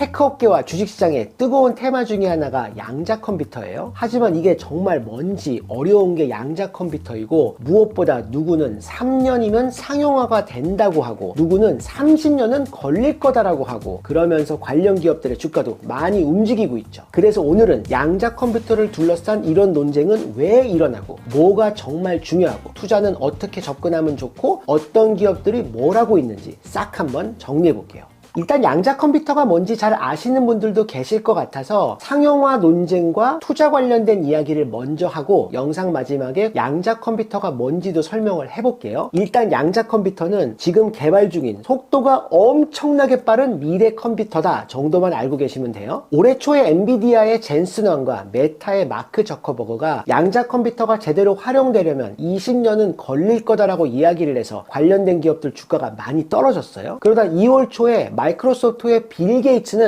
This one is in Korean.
테크업계와 주식시장의 뜨거운 테마 중에 하나가 양자 컴퓨터예요. 하지만 이게 정말 뭔지 어려운 게 양자 컴퓨터이고 무엇보다 누구는 3년이면 상용화가 된다고 하고 누구는 30년은 걸릴 거다라고 하고 그러면서 관련 기업들의 주가도 많이 움직이고 있죠. 그래서 오늘은 양자 컴퓨터를 둘러싼 이런 논쟁은 왜 일어나고 뭐가 정말 중요하고 투자는 어떻게 접근하면 좋고 어떤 기업들이 뭘 하고 있는지 싹 한번 정리해 볼게요. 일단 양자 컴퓨터가 뭔지 잘 아시는 분들도 계실 것 같아서 상용화 논쟁과 투자 관련된 이야기를 먼저 하고 영상 마지막에 양자 컴퓨터가 뭔지도 설명을 해볼게요. 일단 양자 컴퓨터는 지금 개발 중인 속도가 엄청나게 빠른 미래 컴퓨터다 정도만 알고 계시면 돼요. 올해 초에 엔비디아의 젠슨왕과 메타의 마크 저커버거가 양자 컴퓨터가 제대로 활용되려면 20년은 걸릴 거다라고 이야기를 해서 관련된 기업들 주가가 많이 떨어졌어요. 그러다 2월 초에 마이크로소프트의 빌 게이츠는